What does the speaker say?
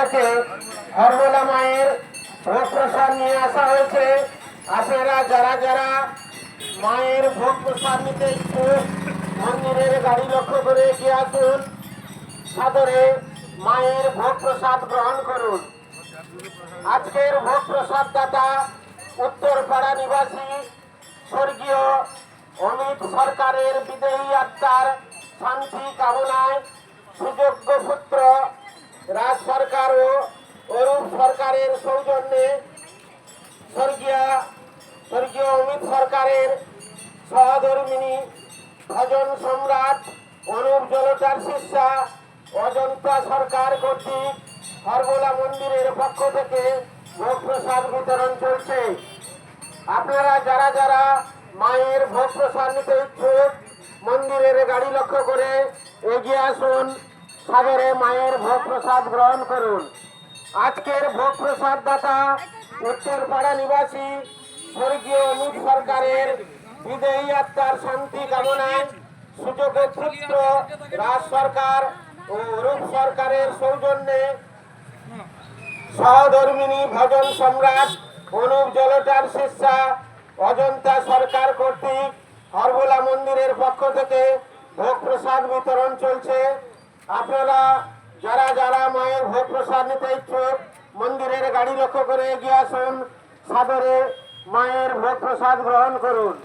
থেকে হরমোলা মায়ের ভোগ প্রসাদ নিয়ে আসা হয়েছে। আপনারা যারা যারা মায়ের ভোগ প্রসাদ নিতে মন্দিরের গাড়ি লক্ষ্য করে এগিয়ে আসুন। সাদরে মায়ের ভোগ প্রসাদ গ্রহণ করুন। আজকের ভোগ প্রসাদ দাতা উত্তরপাড়া নিবাসী স্বর্গীয় অমিত সরকারের বিদেহী আত্মার শান্তি কামনায় সুযোগ্য পুত্র রাজ সরকার ও অরূপ সরকারের সৌজন্যে স্বর্গীয় স্বর্গীয় অমিত সরকারের সহধর্মিনী ভজন সম্রাট অনুপ জলটার শিষ্যা অজন্তা সরকার কর্তৃক হরবোলা মন্দিরের পক্ষ থেকে ভোগ প্রসাদ বিতরণ চলছে। আপনারা যারা যারা মায়ের ভোগ প্রসাদ নিতে ইচ্ছুক, মন্দিরের গাড়ি লক্ষ্য করে এগিয়ে আসুন। সাগরে মায়ের ভোগ প্রসাদ গ্রহণ করুন। আজকের ভোগ প্রসাদ দাতা উত্তরপাড়া নিবাসী স্বর্গীয় অমিত সরকারের বিদেহী আত্মার শান্তি কামনায় সুযোগ্য পুত্র রাজ সরকার ও রূপ সরকারের সৌজন্যে সহধর্মিনী ভজন সম্রাট অনুপ জলটার শিষ্যা অজন্তা সরকার কর্তৃক হরবোলা মন্দিরের পক্ষ থেকে ভোগ প্রসাদ বিতরণ চলছে। আপনারা যারা যারা মায়ের ভোগ প্রসাদ নিতে ইচ্ছুক, মন্দিরের গাড়ি লক্ষ্য করে এগিয়ে আসুন, সাদরে মায়ের ভোগ প্রসাদ গ্রহণ করুন।